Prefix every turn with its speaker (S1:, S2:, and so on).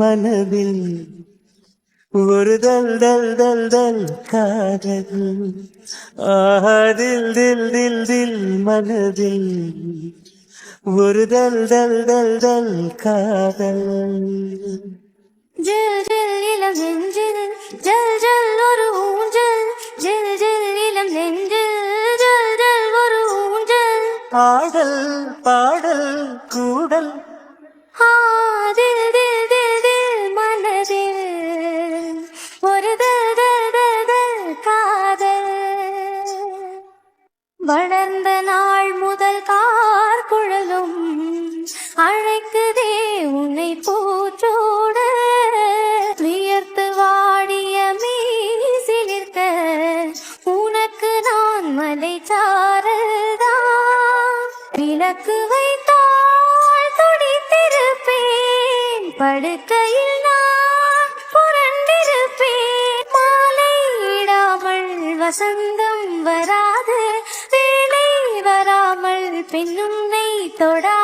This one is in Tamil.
S1: மனதில் ஒரு தல் தல் தல் தல் காதல். ஆஹா தில் தில் தில் தில் மனதில் ஒரு தல் தல் தல் தல் காதல்.
S2: ஜில் ஜில் இளம் நெஞ்சில் ஜல் ஜல் ஒரு ஊஞ்சல். ஜில் ஜில் இளம் நெஞ்சில் ஜல் ஜல் ஒரு ஊஞ்சல்.
S1: ஆடல் பாடல் கூடல்.
S2: ஆ, வளர்ந்த நாள் முதல் கார் குழலும் அழைக்குதே உன்னை போற்றோட. வியர்த்து வாடிய மீசிலிருக்க உனக்கு நான் மலை சாரல்தான் விளக்கு வைத்தால் துடித்திருப்பேன் படுக்கையில் நான் புரண்டிருப்பேன். மாலையிடாமல் வசந்தம் வரா പെണ്ണുന്നൈ തൊടാ